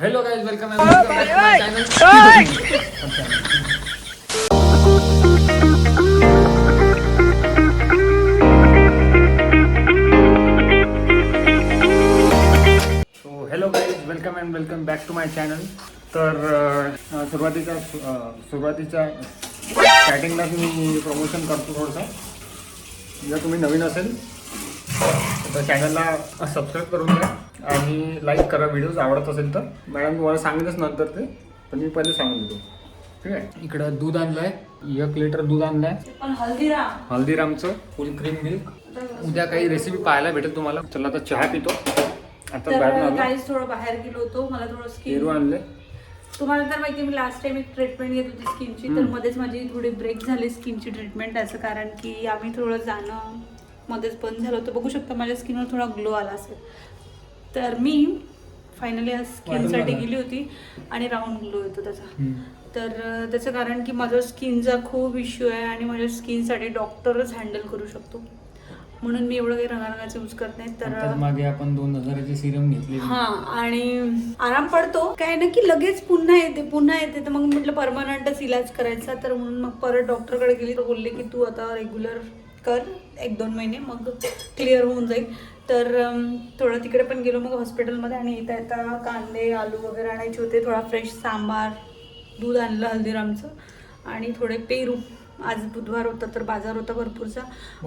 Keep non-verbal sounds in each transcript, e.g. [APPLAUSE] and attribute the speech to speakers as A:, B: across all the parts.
A: Hello guys welcome so hello guys welcome and welcome back to my channel तर um, सुरुवातीच्या सुरुवातीच्या स्टार्टिंगलाच मी promotion करतो थोडंसं. जर तुम्ही नवीन असेल तर चॅनलला सबस्क्राईब करून द्या आणि लाईक करा व्हिडिओज आवडत असेल तर. मॅडम तुम्हाला सांगेलच नंतर ते पण मी पहिले सांगून देतो. ठीक आहे? इकडं दूध आणलं आहे एक लिटर दूध आणलं आहे
B: पण हल्दीराम.
A: हल्दीरामचं फुल क्रीम मिल्क उद्या काही रेसिपी पाहायला भेटेल तुम्हाला. चला आता चहा पितो. आता बाहेर
B: काहीच थोडं बाहेर गेलो होतो. मला थोडं स्किन
A: आणले
B: तुम्हाला तर माहिती मी लास्ट टाइम एक ट्रीटमेंट घेत होती स्किनची तर. मध्येच माझी थोडी ब्रेक झाली स्किनची ट्रीटमेंट त्याचं कारण की आम्ही थोडं जाणं मध्येच बंद झालं होतं. बघू शकता माझ्या स्किनवर थोडा ग्लो आला असेल. तर मी फायनली आज स्किनसाठी गेली होती आणि राऊंड ग्लो येतो त्याचा. तर त्याचं कारण की माझा स्किनचा खूप इश्यू आहे आणि माझ्या स्किनसाठी डॉक्टरच हँडल करू शकतो. म्हणून मी एवढं काही रंगारंगाचं यूज करत नाही. तर
A: मागे आपण दोन हजाराची सिरम घेतली
B: हा आणि आराम पडतो. काय ना की लगेच पुन्हा येते पुन्हा येते. तर मग म्हटलं परमनंटच इलाज करायचा. तर म्हणून मग परत डॉक्टरकडे गेली. तर बोलले की तू आता रेग्युलर कर एक दोन महिने मग क्लिअर होऊन जाईल. तर थोडं तिकडे पण गेलो मग हॉस्पिटलमध्ये आणि येता येता कांदे आलू वगैरे आणायचे होते. थोडा फ्रेश सांबार दूध आणलं हल्दीरामचं आणि थोडे पेरू. आज बुधवार होता तर बाजार होता भरपूरचा.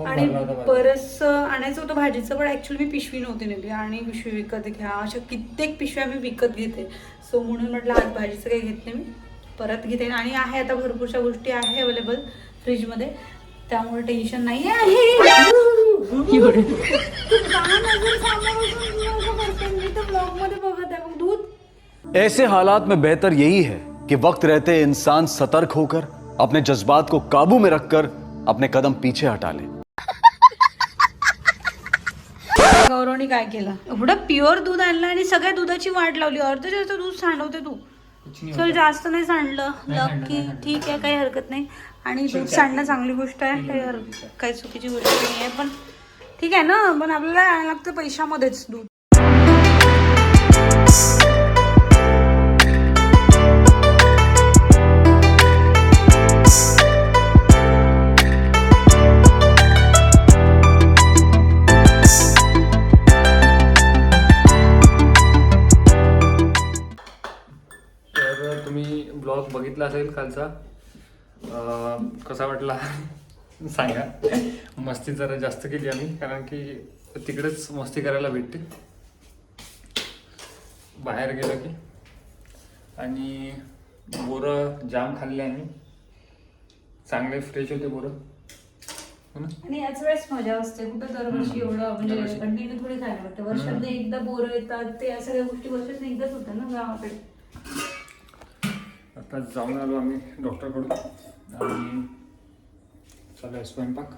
B: आणि. बरंच आणायचं होतं भाजीचं पण ॲक्च्युली मी पिशवी नव्हती नेली. आणि पिशवी विकत घ्या अशा कित्येक पिशव्या मी विकत घेते. सो म्हणून म्हटलं आज भाजीचं काही घेत नाही मी. परत घेते. आणि आहे आता भरपूरशा गोष्टी आहे अवेलेबल फ्रीजमध्ये त्यामुळे टेन्शन नाही आहे
C: ऐसे हालात में बेहतर यही है कि वक्त रहते इंसान सतर्क होकर अपने जज्बात को काबू में रखकर अपने कदम पीछे हटा ले।
B: गौरवनी काय केलं? एवढं प्युअर दूध आणलं आणि सगळ्या दुधाची वाट लावली. अर्ध जास्त दूध सांडवते तू. चल जास्त नाही सांडलं.
A: नाही सांडलं,
B: लकी ठीक आहे काही हरकत नाही. आणि दूध. सांडणं चांगली गोष्ट आहे काही चुकीची गोष्ट नाही आहे पण ठीक आहे ना पण आपल्याला आणायला लागतं पैशामध्येच दूध
A: तर तुम्ही ब्लॉग बघितला असेल कालचा कसा वाटला? सांगा. मस्ती जरा जास्त केली आम्ही कारण की तिकडेच मस्ती करायला भेटते. बाहेर गेलो की. आणि बोरं जाम खाल्ले आम्ही. चांगले फ्रेश होते बोरं. हो
B: आणि याच वेळेस मजा असते. कुठं दरवर्षी एवढं म्हणजे. कंटिन्यू थोडी खायला वाटतं. वर्षात एकदा बोरं येतात ते या सगळ्या गोष्टी वर्षात एकदाच होत्या ना गावाकडे.
A: आता जाऊन आलो आम्ही डॉक्टरकडून. आणि चालू आहे स्वयंपाक.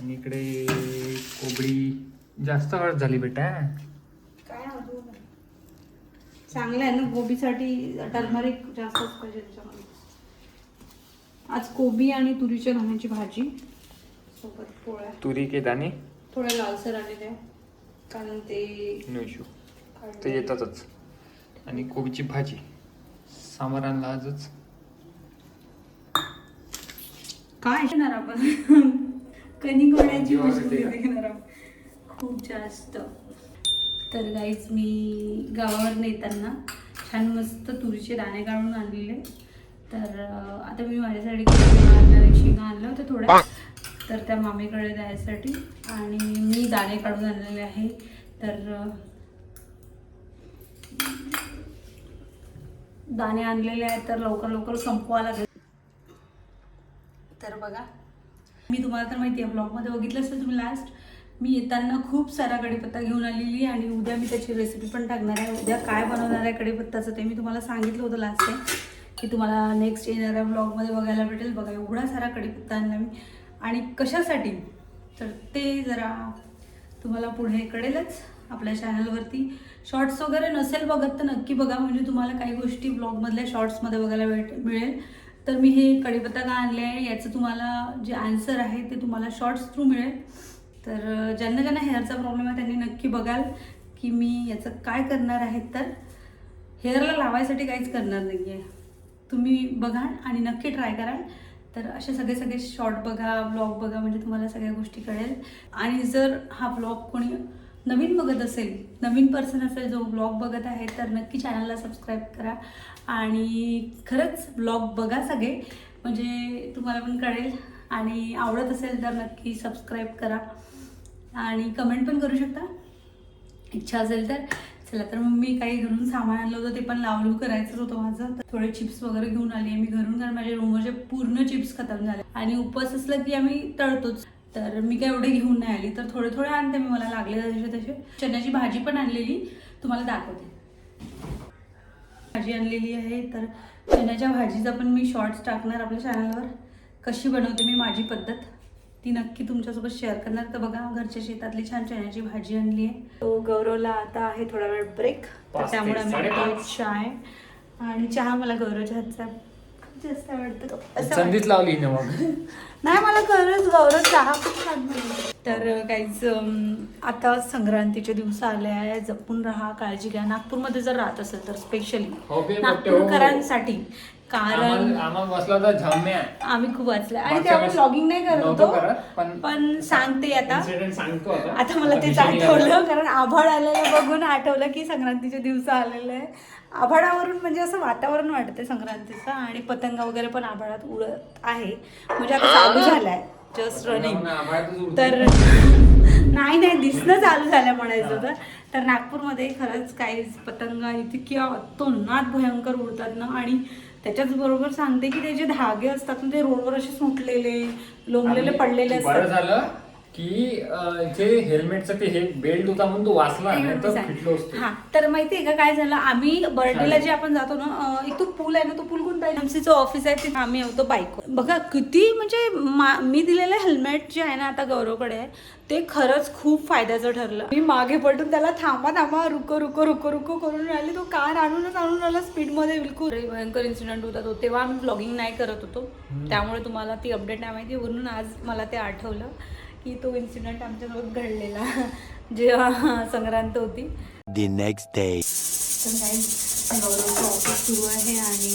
A: आणि इकडे कोबडी जास्त हळद झाली बेटा.
B: काय? चांगलं आहे ना गोबीसाठी टर्मरिक जास्तच पाहिजे त्याच्यामध्ये. आज कोबी आणि तुरीच्या दाण्याची भाजी. सोबत पोळ्या.
A: तुरी के दाणे?
B: थोड्या लालसर आलेल्या कारण ते
A: नो इशू. ते येतातच. आणि कोबीची भाजी. सांबार आणला आजच.
B: काय घेणार आपण? कणिक वड्याची
A: जीवावर
B: मशरूम
A: येते का?
B: घेणार आहोत खूप जास्त. तर गाईज मी गावावर येताना छान मस्त तुरीचे दाणे काढून आणलेले. तर आता मी माझ्यासाठी शेंगा आणल्या होत्या थोड्या तर त्या मामीकडे द्यायसाठी आणि मी दाणे काढून आणलेले आहे. तर दाणे आणलेले आहेत तर लवकर लवकर संपवा लागेल. तर बघा मी तुम्हाला तर माहिती आहे ब्लॉगमध्ये बघितलं असेल तुम्ही लास्ट मी येताना खूप सारा कढीपत्ता घेऊन आलेली आहे आणि उद्या मी त्याची रेसिपी पण टाकणार आहे. उद्या काय बनवणार आहे कढीपत्ताचं ते मी तुम्हाला सांगितलं होतं लास्ट टाइम की तुम्हाला नेक्स्ट येणाऱ्या ब्लॉगमध्ये बघायला भेटेल. बघा एवढा सारा कडीपत्ता आणला मी. आणि कशासाठी? तर ते जरा तुम्हाला पुढे कळेलच. आपल्या चॅनलवरती शॉर्ट्स वगैरे नसेल बघत तर नक्की बघा. म्हणजे तुम्हाला काही गोष्टी ब्लॉगमधल्या शॉर्ट्समध्ये बघायला भेट मिळेल. तर मी हे कढीपत्ता का आणले आहे याचं तुम्हाला जे आन्सर आहे ते तुम्हाला शॉर्ट्स थ्रू मिळेल. तर ज्यांना ज्यांना हेअरचा प्रॉब्लेम आहे त्यांनी नक्की बघाल की मी याचं काय करणार आहे तर. हेअरला लावायसाठी काहीच करणार नाही आहे तुम्ही बघा आणि नक्की ट्राय कराल तर असे सगळे सगळे शॉर्ट बघा ब्लॉग बघा म्हणजे तुम्हाला सगळ्या गोष्टी कळेल. आणि जर हा ब्लॉग कोणी नवीन बघत असेल नवीन पर्सन असेल जो ब्लॉग बघत आहे तर नक्की चॅनलला सबस्क्राईब करा. आणि खरंच ब्लॉग बघा सगळे. म्हणजे तुम्हाला पण कळेल. आणि आवडत असेल तर नक्की सबस्क्राईब करा. आणि कमेंट पण करू शकता. इच्छा असेल तर. चला तर मग मी काही घरून सामान आणलं होतं ते पण लावलू करायचं होतं माझं. तर थोडे चिप्स वगैरे घेऊन आली आहे मी घरून कारण माझ्या रूमवरचे पूर्ण चिप्स खतम झाले. आणि उपवास असलं की आम्ही तळतोच. तर मी काय एवढे घेऊन नाही आली. तर थोडे थोडे आणते मी मला लागले तसे तसे. चण्याची भाजी पण आणलेली तुम्हाला दाखवते. भाजी आणलेली आहे तर चण्याच्या भाजीचा पण मी शॉर्ट्स टाकणार आपल्या चॅनलवर कशी बनवते मी माझी पद्धत ती नक्की तुमच्यासोबत शेअर करणार. तर बघा घरच्या शेतातली छान चण्याची भाजी आणली आहे. तो गौरवला आता आहे थोडा वेळ ब्रेक त्यामुळे आम्ही चाय आणि चहा मला गौरवच्या हातचा खूप जास्त आवडतो असं.
A: संधीच लावली ना मग [LAUGHS]
B: नाही मला खरंच गौरव चहा खूप छान बनवतो. तर काहीच आता संक्रांतीचे दिवस आले आहे जपून राहा काळजी घ्या नागपूरमध्ये जर राहत असेल तर स्पेशली
A: हो बे, मोठे हो.
B: नागपूरकरांसाठी कारण आम्ही खूप वाचलं आणि तेव्हा
A: वेळेस
B: ब्लॉगिंग नाही करत होतो
A: पण-
B: सांगते आता.
A: आता.
B: आता मला तेच. आठवलं कारण आभाळ आलेलं बघून आठवलं की संक्रांतीचे दिवस आलेले आहे आभाळावरून म्हणजे असं वातावरण वाटतंय संक्रांतीचं आणि पतंग वगैरे पण आभाळात उडत आहे. म्हणजे आता चालू झालाय जस्ट रनिंग. तर [LAUGHS] नाही नाही दिसणं चालू झालं म्हणायचं तर. तर नागपूरमध्ये खरंच काही पतंग इतक्या अतोनात भयंकर उडतात ना आणि त्याच्याच बरोबर सांगते की ते जे धागे असतात ना ते रोडवर असे सुटलेले लोंबलेले पडलेले असतात.
A: झालं. की जे हेल्मेटचं ते हे बेल्ट होता म्हणून तो वाचला नाही तर फिटलो असतो.
B: हा तर माहितीये का काय झालं? आम्ही बर्डेला जे आपण जातो ना एक तो पूल आहे ना तो पूल कोणता आहे? एमसीचं ऑफिस आहे तिथे आम्ही होतो बाईक बघा किती म्हणजे मा- दिलेलं हेल्मेट जे आहे ना आता गौरवकडे ते खरंच खूप फायद्याचं ठरलं. मी मागे पडून त्याला थांबा थांबा रुको रुको रुको रुको करून राहिले. तो कार आणूनच आणून राहिला स्पीडमध्ये बिलकुल. भयंकर इन्सिडेंट होता तो. तेव्हा आम्ही ब्लॉगिंग नाही करत होतो. त्यामुळे तुम्हाला ती अपडेट नाही माहिती. वरून आज मला ते आठवलं. की तो इन्सिडेंट आमच्यासोबत घडलेला जेव्हा संक्रांत होती.
D: Day.
B: तर काही गौरवचं ऑफिस सुरू आहे आणि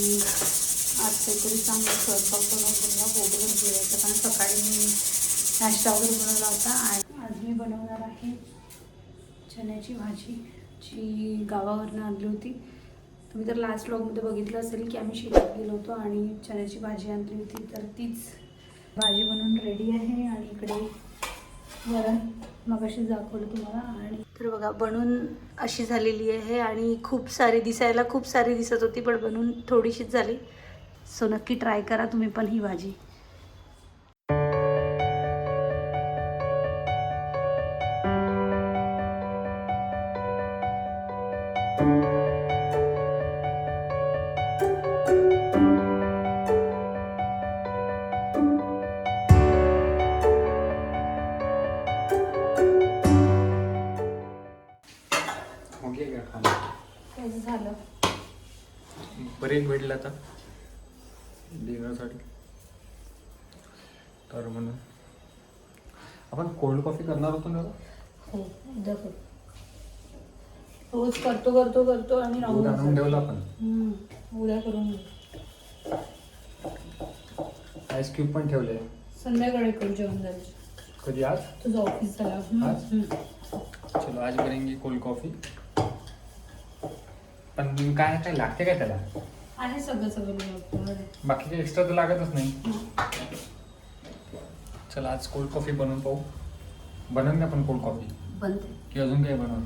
B: आज काहीतरी चांगलं स्वयंपाक बनवून पोटभर जेवायचं. कारण सकाळी मी नाश्ता वगैरे बनवला होता आणि आज मी बनवणार आहे चण्याची भाजी जी गावावरनं आणली होती. तुम्ही तर लास्ट व्लॉगमध्ये बघितलं असेल की आम्ही शेतात गेलो होतो आणि चण्याची भाजी आणली होती. तर तीच भाजी बनवून रेडी आहे आणि इकडे वरण मग अशी दाखवलं तुम्हाला आणि तर बघा बनून अशी झालेली आहे आणि खूप सारी दिसायला खूप सारी दिसत होती पण बनून थोडीशीच झाली. सो नक्की ट्राय करा तुम्ही पण ही भाजी. कसं झालं.
A: ब्रेक भेटला आता. डिनरसाठी तर म्हणून. आपण कोल्ड कॉफी करणार होतो ना
B: हो उद्या करू. रोज करतो करतो करतो आणि राहून
A: दूध आणून. ठेवलं आपण.
B: हम्म, उद्या करून घेऊ.
A: आईस क्यूब पण ठेवले.
B: संध्याकाळी करू जेवण झालं
A: कधी आज?
B: तुझं ऑफिस झालं
A: आज?
B: हम्म.
A: चलो आज करेंगे कोल्ड कॉफी. पण काय काय लागते काय त्याला?
B: आहे सगळं सगळं
A: बाकी काही एक्स्ट्रा तर लागतच नाही. चला आज कोल्ड कॉफी बनवून पाहू. बनवून ना पण कोल्ड कॉफी
B: बनते.
A: की अजून काही बनवून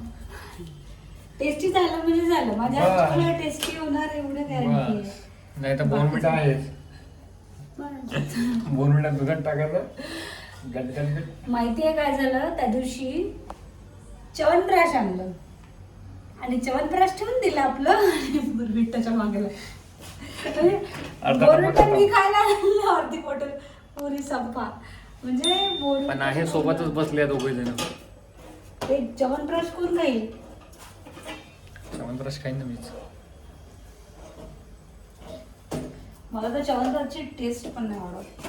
B: टेस्टी झालं म्हणजे झालं. माझ्या टेस्टी होणार एवढं गॅरंटी
A: बस. नाही तर बोनमिटा आहेच. बोनमिटा दुधात टाकायचं. गटगट
B: माहिती आहे काय झालं? त्या दिवशी च्यवनप्राश आणलं. आणि च्यवनप्राश ठेवून दिलं आपलं. आणि बोरमिटाच्या मागेला.
A: टमाटर
B: मी खायला आणलं अर्धी बॉटल पुरी संपा. म्हणजे बोरमिटा-
A: पण आहे सोबतच बसले दोघे जण.
B: ते च्यवनप्राश कोण खाईल?
A: चमनरस खाईन ना मीच.
B: मला तर च्यवनप्राशची टेस्ट पण नाही आवडत.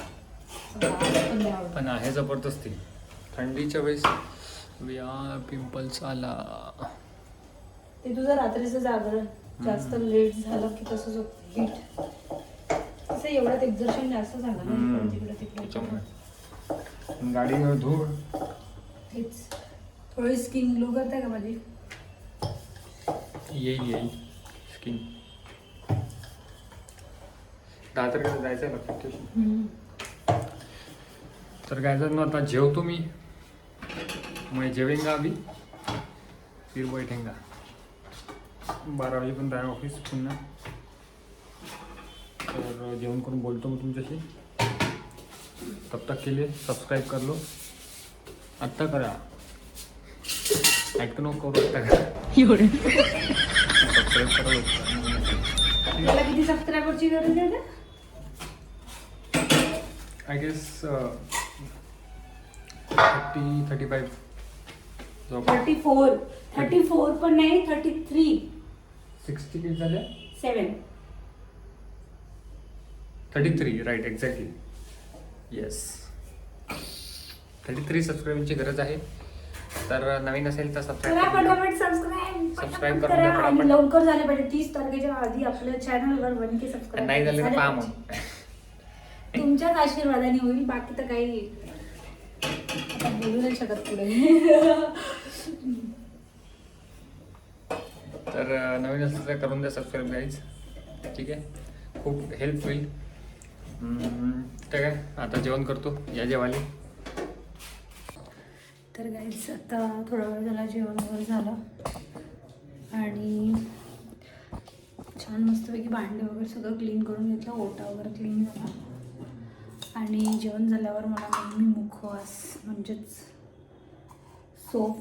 B: पण नाही आवडत.
A: पण आहे जबरदस्ती. थंडीच्या वेळेस या पिंपल्स आला
B: ते तुझं रात्रीचं जागरण जास्त लेट झालं की तसंच होतं. हीट तसं एवढ्यात एक्झर्शन जास्त झालं ना
A: हम्म.
B: तिकडे तिकडे
A: त्याच्यामुळे. गाडीवर धूळ.
B: तेच. थोडी स्किन ग्लो करते का माझी?
A: येईल येईल. स्किन तारखेला जायचं आहे ठेव. तर काय जर आता जेवतो मी. मैं जेवेंगा अभी फिर बैठेंगा बारा वाजेपर्यंत आहे ऑफिस पुन्हा. तर जेवण करून बोलतो मी तुमच्याशी. तब तक के लिए सब्सक्राइब कर लो आत्ता करा. ऐकतो नको करू आत्ता करा. सबस्क्राईब करा.
B: त्याला किती सबस्क्रायबरची गरज आहे?
A: I guess thirty thirty five
B: thirty four thirty four पण नाही थर्टी थ्री
A: सिक्स्टी किती झाल्या
B: seven
A: thirty three right exactly yes thirty three सबस्क्राईबची गरज आहे. तर नवीन असेल तर
B: करा
A: सबस्क्राईब
B: फटाफट सबस्क्राईब
A: करून द्या
B: आणि. लवकर झाले पाहिजे. तीस तारखेच्या आधी आपल्या चॅनलवर वन के सबस्क्राईब
A: नाही झाले तर पहा मग.
B: तुमच्याच आशीर्वादाने होईल. बाकी तर काही आता बोलू नाही शकत पुढे.
A: तर नवीन असेल तर करून द्या सबस्क्राईब गाईज ठीक आहे? खूप हेल्प होईल. ठीक आहे काय? आता जेवण करतो. या जेवाले
B: तर गाईज आता थोडा वेळ झाला जेवण वगैरे झालं. आणि छान मस्तपैकी भांडे वगैरे सगळं क्लीन करून घेतलं. ओटा वगैरे क्लीन झाला. आणि जेवण झाल्यावर मला नेहमी मुखवास म्हणजेच सोफ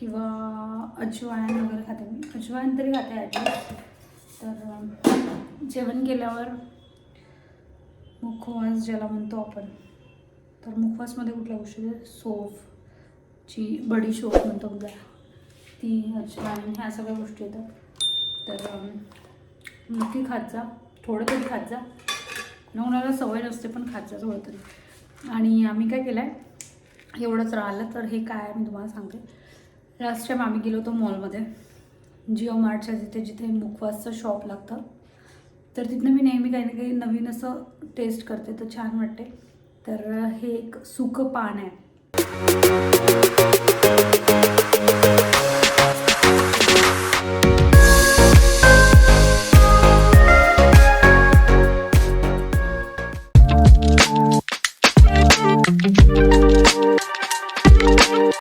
B: किंवा अजवायन वगैरे खाते मी. अजवायन तरी खाते ॲटलिस्ट तर जेवण केल्यावर मुखवास ज्याला म्हणतो आपण तर मुखवासमध्ये कुठल्या गोष्टी सोफ जी बडी शोफ म्हणतो बघा ती अजवायन ह्या सगळ्या गोष्टी येतात. तर नक्की खात जा. थोडं तरी खात जा. कोणाला सवय नसते पण खात जा थोडं तरी. आणि आम्ही काय केलं आहे एवढंच राहिलं तर हे काय मी तुम्हाला सांगते. लास्ट टाईम आम्ही गेलो होतो मॉलमध्ये. जिओ मार्टच्या जिथे जिथे मुखवासचं शॉप लागतं. तर तिथनं मी नेहमी काही ना काही नवीन असं टेस्ट करते तर छान वाटते. तर हे एक सुकं पान आहे.